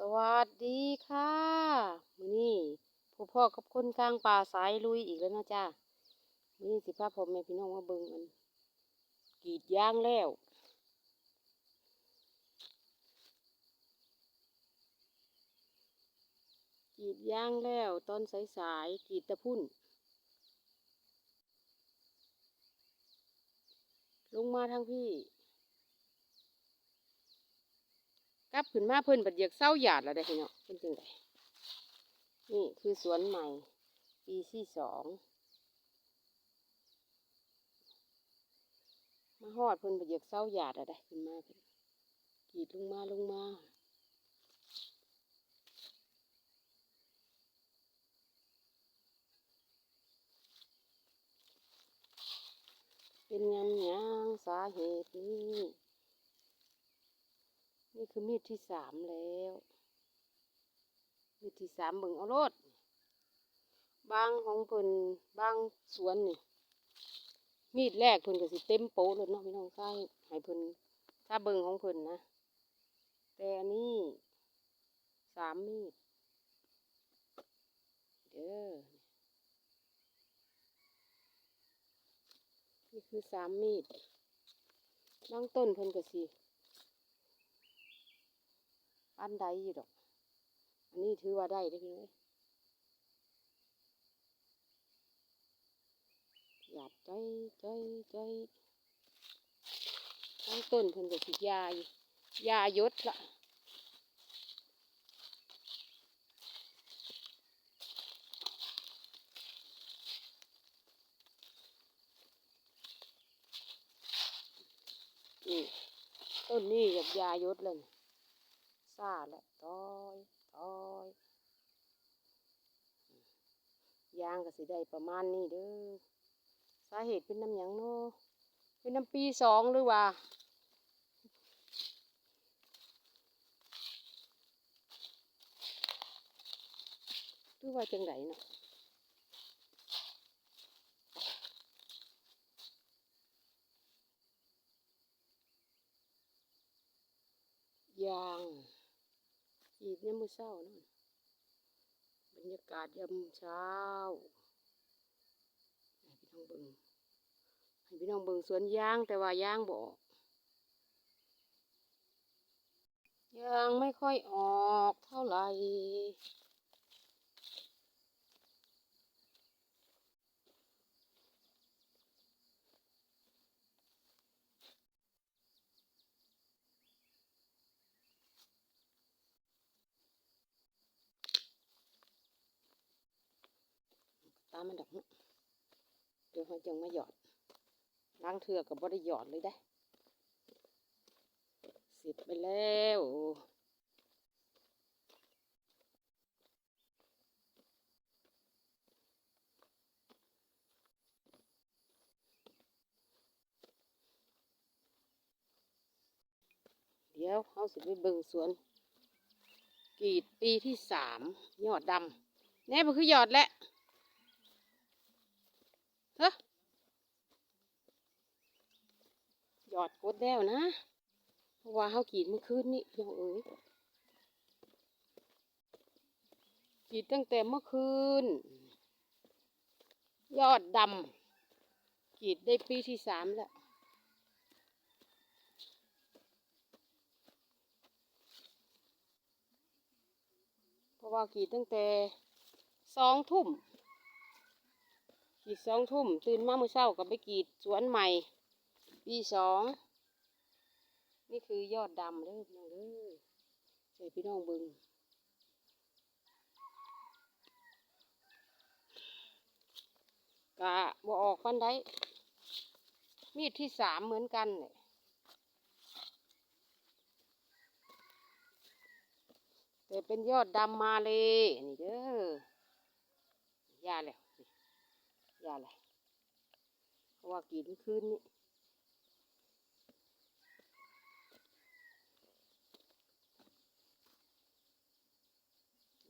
สวัสดีค่ะมื้อนี้พ่อพ่อกับคนกลางป่าสายลุยอีกแล้วเนาะจ้ามื้อนี้สิพาพ่อแม่พี่น้องมาเบิ่งอันกรีดยางแล้วกรีดยางแล้วตอนสายๆกรีดตะพุ่น ลงมาทางพี่ กลับขึ้นมาเพิ่นบัดเหยียกเศร้าหยาดแล้วได้อพี่เนาะเพิ่นจังไดนี่คือสวนใหม่ ปีที่สองมาฮอดเพิ่นบัดเหยียกเศร้าหยาดแล้วได้ขึ้นมาเพิ่นกรีดลงมาลงมาเป็นยำหยังสาเหตุนี้ นี่คือมีดที่สามแล้ว มีดที่สามเบิ่งเอารถบางของเพิ่นบางสวนนี่ มีดแรกเพิ่นก็สิเต็มโป๊ะเลยเนาะพี่น้องใช่ให้เพิ่นถ้าเบิ่งของเพิ่นนะ แต่อันนี้สามมีดเด้อนี่คือสามมีดบางต้นเพิ่นก็สิ อันใดอยู่ดอก อันนี้ถือว่าได้ได้อพี่น้อยหยาดใจใจใจทั้งต้นเพิ่นก็สิยาอยู่ยายศละนี่ต้นนี้กับยายศเลย ซาแหละต้อยต้อยยางก็สิได้ประมาณนี้เด้อสาเหตุเป็นน้ำหยังเนาะเป็นน้ำปีสองหรือว่าหรือว่าจังไดเนาะยางอีกเนี่ ยามมื้อเช้านั่นบรรยากาศยามเช้าให้พี่น้องเบิ่งให้พี่น้องเบิ่งสวนยางแต่ว่ายางบ่ออกยางไม่ค่อยออกเท่าไหร่ามมันดอกเดี๋ยวเขาจังมาหยอดล้างเถื่อกับบ่ได้หยอดเลยได้เสร็จไปแล้วเดี๋ยวเขาสิไปเบิ่งสวน กีดปีที่สามยอดดำแน่บ่คือยอดแล้ว เฮ้ยหย อดกดแล้วนะ เพราะว่าเขากรีดเมื่อคืนนี้พี่น้องเอ๋ยกรีดตั้งแต่เมื่อคืน ยอดดำกรีดได้ปีที่สามแล้วเพราะว่ากรีดตั้งแต่สองทุ่มกรีดสองทุ่มตื่นมาเมื่อเช้าก็ไปกรีดสวนใหม่ ปีสองนี่คือยอดดำเด้อพี่น้องเด้อใส่พี่น้องเบิงกะบ่ออกปันไดมีดที่สามเหมือนกันเลยแต่เป็นยอดดำมาเลยนี่เด้อยาแล้วนี่ยาเลยเพราะว่ากรีดเมื่อคืนนี้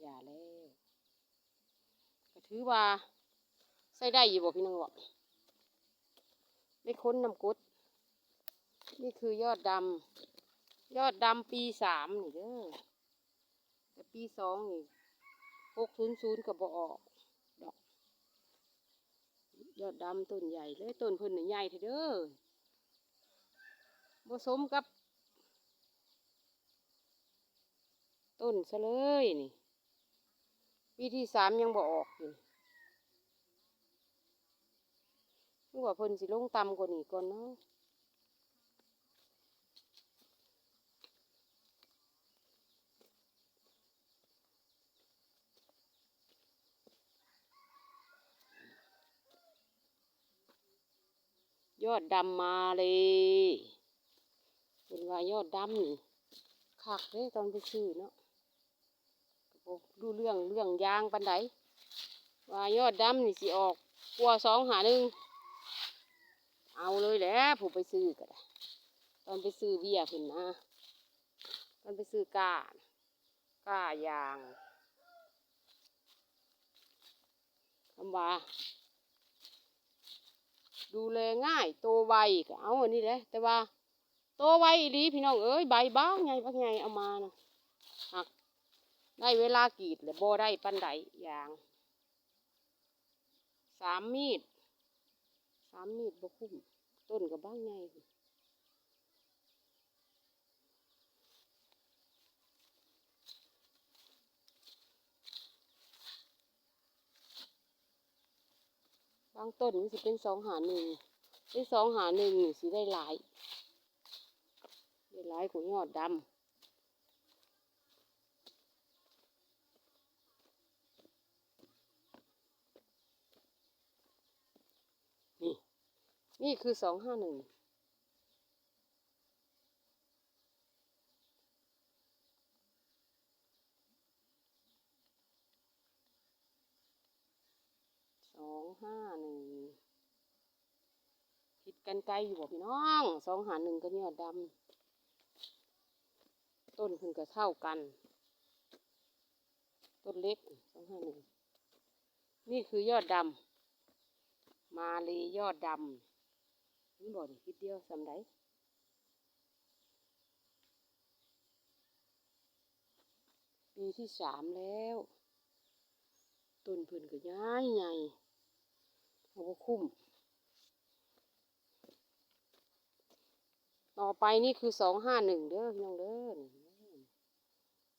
ยาแล้วก็ถือว่าใส่ได้อยู่บ่พี่น้องบอไม่ค้นน้ำกรดนี่คือยอดดำยอดดำปีสามนี่เด้อแต่ปีสองนี่หกศูนย์ศูนย์ก็บ่ออกดอก ยอดดำต้นใหญ่เลยต้นพิ่นน่ใหญ่เถอะเด้อบ่สมกับ ต้นซะเลยนี่ ปีที่สามยังบ่ออกอยู่นึกว่าเพิ่นสิลงต่ำกว่านี้ก่อนเนาะยอดดำมาเลยเพิ่นว่ายอดดำนี่คักเด้ตอนไปซื้อเนาะ ก็บ่รู้เรื่องเรื่องยางปันไดว่ายอดดำนี่สิออกกลัวสองหาหนึ่งเอาเลยแหละผมไปซื้อก็ได้ตอนไปซื้อเบียร์ขึ้นนะตอนไปซื้อก้าน่ะก้ายางคำว่าดูแลง่ายโตไวก็เอาอันนี้แหละแต่ว่าโตไวอีพี่น้องเอ้ยใบบางไงบางไงเอามานะ ได้เวลากรีดแล้วบ่ได้ปันไดอย่างสามมีดสามมีดบคุ้มต้นกับบ้างไงบางต้นมันสิเป็นสองหาหนึ่งเป็นสองหาหนึ่งนี่สิได้หลายได้หลายของยอดดำ นี่ นี่คือสองห้าหนึ่งสองห้าหนึ่งผิดกันไกลอยู่บ่พี่น้องสองหาหนึ่งก็ยอดดำต้นเพิ่นก็เท่ากัน ต้นเล็กสองห้าหนึ่งนี่คือยอดดำมาเลยยอดดำ นี่บ่นี่คิดเดียวสำไดปีที่สามแล้วต้นพิ่นก็ย้ายใหญ่เอาคุ้ม ต่อไปนี่คือสองห้าหนึ่งเด้อพี่น้องเด้อ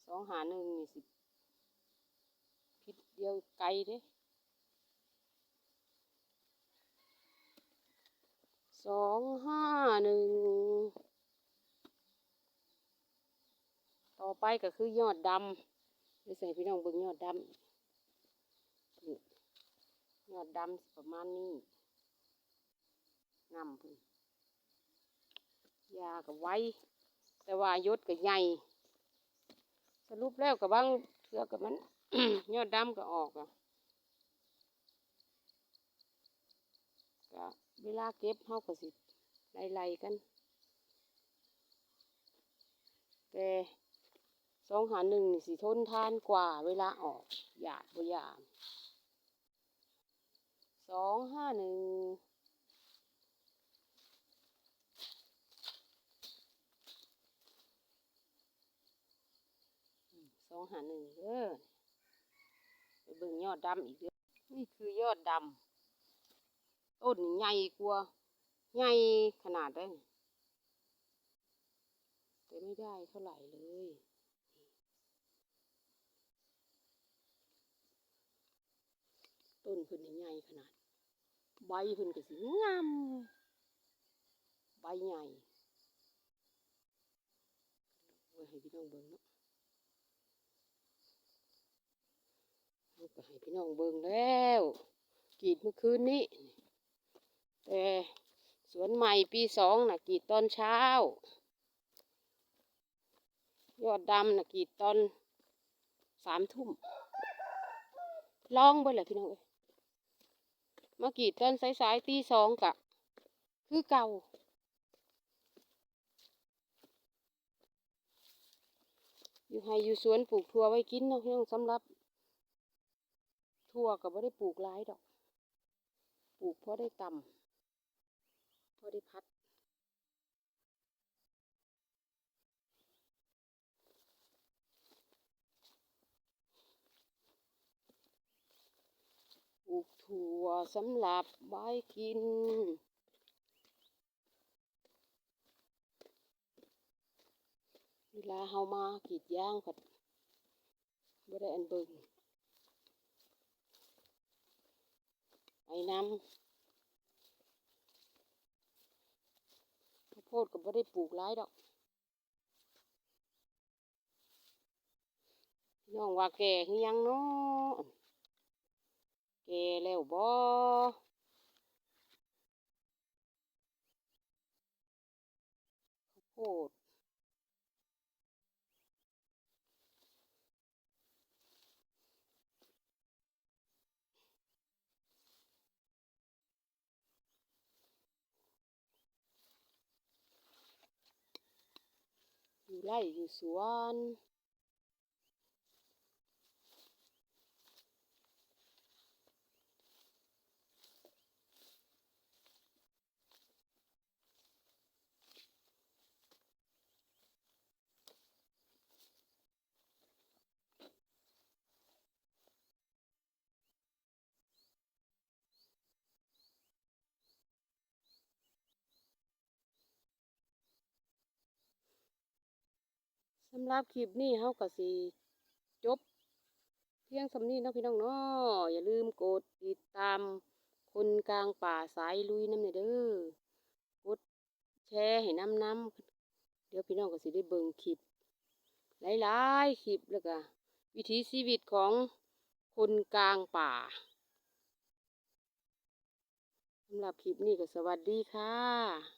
สองหาหนึ่งนี่สิพิษเดียวไกลเด้ สองห้าหนึ่งต่อไปก็คือยอดดำไปใส่พี่น้องเบิ่งยอดดำยอดดำประมาณนี้งำพุ่นยากับไว้ แต่ว่ายศกับใหญ่สรุปแล้วกับบางเทือกับมัน ยอดดำก็ออกอะก็ เวลาเก็บเฮาก็สิไล่ๆกัน แต่สองหาหนึ่งนี่สิทนทานกว่าเวลาออกหยาดบ่หยาดสองห้าหนึ่งสองหาหนึ่งเด้อไปเบิ่งยอดดำอีกเด้อนี่คือยอดดำ ต้นใหญ่กว่าใหญ่ขนาดได้แต่ไม่ได้เท่าไหร่เลยต้นพิ่นใหญ่ขนาด ใบพิ่นก็สิงามใบใหญ่ไว้ให้พี่น้องเบิ่งเนาะก็ให้พี่น้องเบิ่งแล้วกรีดเมื่อคืนนี้ แต่สวนใหม่ปีสองน่ะกีดตอนเช้า ยอดดำน่ะกีดตอนสามทุ่มลองเบิ่งแหละพี่น้องเอ้ยมากรีดตอนสายๆตีสองกะ คือเก่า อยู่ให้อยู่สวนปลูกทั่วไว้กินเนาะพี่น้องสำหรับ ทั่วก็บ่ได้ปลูกหลายดอก ปลูกเพอได้ต่ำ อได้พัด ปลูกถั่วสำหรับไว้กินเวลาเฮามากีดยางกัดบ่ได้อันบึงไปน้ำ โพดก็บ่ได้ปลูกหลายดอกน้องว่าแก่คือยังเนาะแก่แล้วบ่โพด อยู่ไร่อยู่สวนำหรับคลิปนี้เฮาก็สิจบ เพียงสำนี้เนาะพี่น้องเนาะอย่าลืมกดติดตาม คนกลางป่าสายลุยน้ำเนยเด้อกดแชร์ให้น้ำน้ำเดี๋ยวพี่น้องก็สิได้เบิ่งคลิปหลายๆคลิปแล้วก็วิถีชีวิตของคนกลางป่าสำหรับคลิปนี้ก็สวัสดีค่ะ